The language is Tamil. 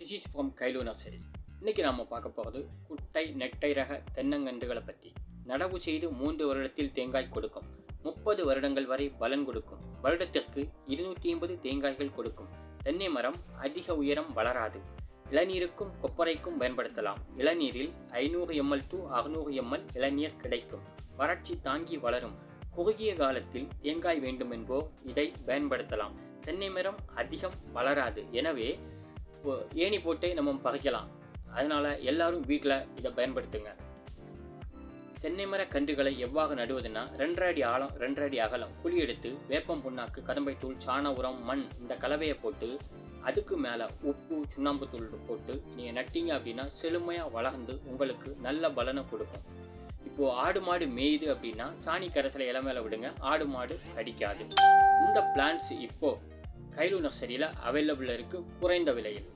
This is from Kailu nursery இன்றைக்கி நாம் பார்க்க போகிறது குட்டை நெட்டை ரக தென்னங்கன்றுகளை பற்றி. நடவு செய்து மூன்று வருடத்தில் தேங்காய் கொடுக்கும். முப்பது வருடங்கள் வரை பலன் கொடுக்கும். வருடத்திற்கு இருநூற்றி ஐம்பது தேங்காய்கள் கொடுக்கும். தென்னை மரம் அதிக உயரம் வளராது. இளநீருக்கும் கொப்பரைக்கும் பயன்படுத்தலாம். இளநீரில் ஐநூறு எம்எல் டு அறுநூறு எம்எல் இளநீர் கிடைக்கும். வறட்சி தாங்கி வளரும். குறுகிய காலத்தில் தேங்காய் வேண்டுமென்போர் இதை பயன்படுத்தலாம். தென்னை மரம் அதிகம் வளராது. எனவே ஏணி போட்டு நம்ம பறிக்கலாம். அதனால் எல்லாரும் வீட்டில் இதை பயன்படுத்துங்க. தென்னை மர கன்றுகளை எவ்வாறு நடுவதுன்னா ரெண்டரை அடி ஆழம் ரெண்டரை அடி அகலம் குழி எடுத்து வேப்பம் புண்ணாக்கு கதம்பை தூள் சாண உரம் மண் இந்த கலவையை போட்டு அதுக்கு மேலே உப்பு சுண்ணாம்பு தூள் போட்டு நீங்கள் நட்டீங்க அப்படின்னா செழுமையாக வளர்ந்து உங்களுக்கு நல்ல பலனை கொடுக்கும். இப்போது ஆடு மாடு மேயுது அப்படின்னா சாணி கரைசலை இலை மேலே விடுங்க. ஆடு மாடு கடிக்காது இந்த பிளான்ஸ் இப்போது கைலு செடியில் அவைலபிள் இருக்குது குறைந்த விலையில்.